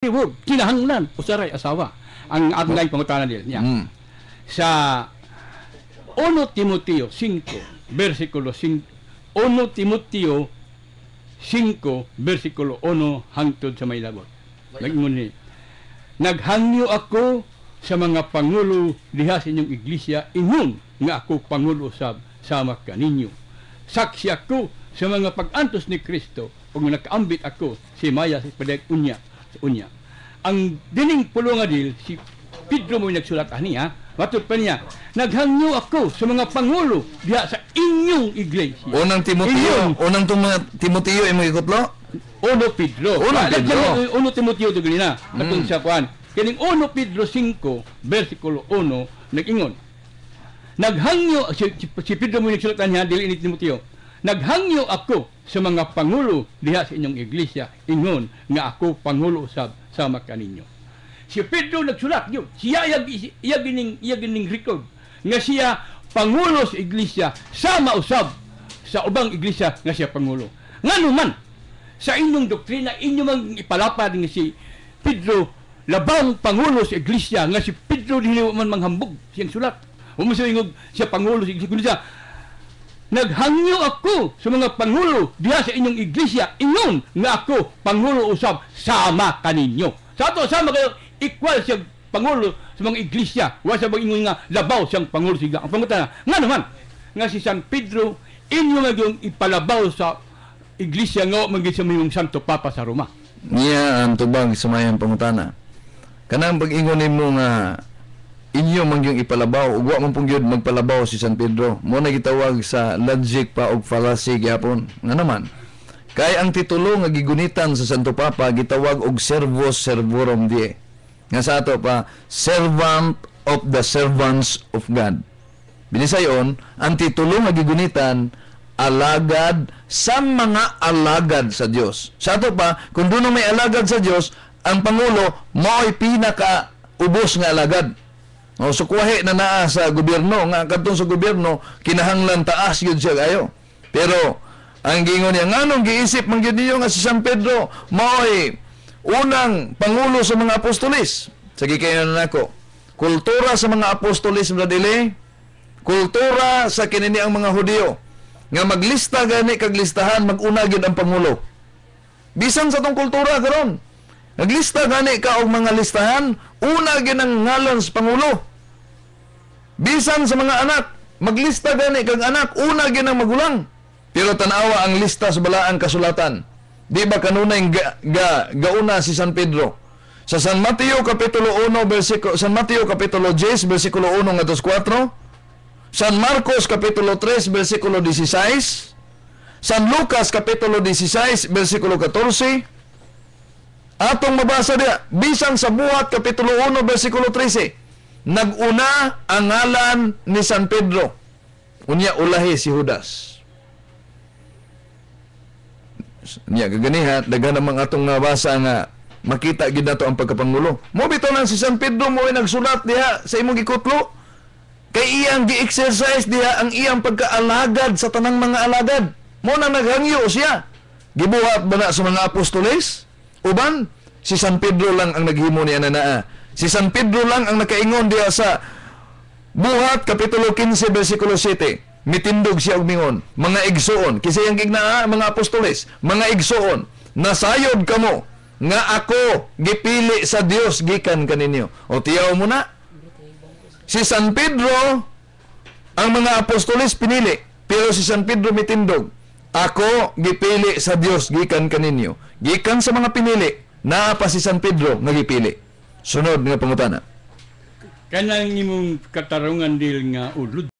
Word, kinahanglan, usaray asawa. Ang ating pangutana nila. niya. Mm. Sa 1 Timoteo 5, versikulo 5, 1 Timoteo 5, versikulo 1 hangtod sa may lagot. Nagingon ni, Naghangyo ako sa mga pangulo diha sa inyong iglesia, ingon nga ako pangulo sa sama kaninyo. Saksi ako sa mga pag-antos ni Kristo ug nakaambit ako si Maya sa padag unya unya. Ang dining pulo nga dil si Pedro mo nagsulat ani ha. Matod pa niya, naghangyo ako sa mga pangulo diha sa inyong iglesia. Unang Timoteo, Inyon. unang tuma, Timoteo ay magikutlo? Uno Pedro. Uno Ah, Pedro. lagyan mo, Uno Timoteo ganina. Katong Mm. sa kuan. Kining Uno Pedro 5, versikulo 1, nag-ingon. Naghangyo si, si, si Pedro mo nagsulat niya dili ni Timoteo. Naghangyo ako sa mga pangulo diha sa inyong iglesia ingon nga ako pangulo sa sama kaninyo. Si Pedro nagsulat yun. Siya iya, iya gining iya gining record nga siya pangulo sa iglesia sama usab sa ubang iglesia nga siya pangulo. Ngano man sa inyong doktrina inyo mang ipalapad nga si Pedro labang pangulo sa iglesia nga si Pedro dili man manghambog siyang sulat. Umusuingog siya pangulo sa iglesia Naghangyo ako sa mga pangulo diha sa inyong iglesia ingon nga ako pangulo usab sama kaninyo. Sa ato sama kayo equal siya pangulo sa mga iglesia. Wa sa bang ingon nga labaw siyang pangulo siya. Ang pangutana nga naman nga si San Pedro inyo nga ipalabaw sa iglesia nga maging sa mayong Santo Papa sa Roma. Niya ang tubag sa mayang pangutana. Kanang pag-ingon nimo nga inyo man yung ipalabaw ug wa man pong gyud magpalabaw si San Pedro. Mo na gitawag sa logic pa og fallacy gyapon. Nga naman. Kay ang titulo nga gigunitan sa Santo Papa gitawag og servus servorum die. Nga sa ato pa servant of the servants of God. Binisayon, ang titulo nga gigunitan alagad sa mga alagad sa Dios. Sa ato pa, kung doon may alagad sa Dios, ang pangulo mo'y pinaka ubos nga alagad. O sukwahe na naa sa gobyerno nga kadtong sa gobyerno kinahanglan taas gyud siya kayo. Pero ang gingon niya nganong giisip man gyud niyo nga si San Pedro mo'y unang pangulo sa mga apostolis. Sige kayo na nako. Kultura sa mga apostolis mga dili, kultura sa kinini ang mga Hudyo nga maglista gani kag listahan maguna gyud ang pangulo. Bisan sa tong kultura karon. Naglista gani ka og mga listahan, una gyud ang ngalan sa pangulo. Bisan sa mga anak, maglista gani kag anak, una gyud ang magulang. Pero tanawa ang lista sa balaang kasulatan. Di ba kanunay ga, ga, gauna si San Pedro? Sa San Mateo kapitulo 1 bersikulo San Mateo kapitulo 10 bersikulo 1 ngadto 4, San Marcos kapitulo 3 bersikulo 16, San Lucas kapitulo 16 bersikulo 14, atong mabasa dia bisan sa buhat kapitulo 1 bersikulo 13, naguna ang ngalan ni San Pedro. Unya ulahi si Judas. Niya kaganiha daghan namang atong nabasa nga makita gid nato ang pagkapangulo. Mo bitaw si San Pedro mo nagsulat diha sa imong gikutlo. Kay iyang gi-exercise diha ang iyang pagkaalagad sa tanang mga alagad. Mo na naghangyo siya. Gibuhat ba na sa mga apostoles? Uban, si San Pedro lang ang naghimo niya na naa. Si San Pedro lang ang nakaingon diha sa Buhat, Kapitulo 15, versikulo 7. Mitindog siya og mingon, mga igsoon, kasi ang gignaa mga apostoles, mga igsoon, nasayod kamo nga ako gipili sa Dios gikan kaninyo. O tiyaw mo na, Si San Pedro, ang mga apostoles pinili, pero si San Pedro mitindog, ako gipili sa Dios gikan kaninyo. Gikan sa mga pinili, naa pa si San Pedro nga gipili. Sunod nga pangutana. Kanang imong katarungan dil nga ulod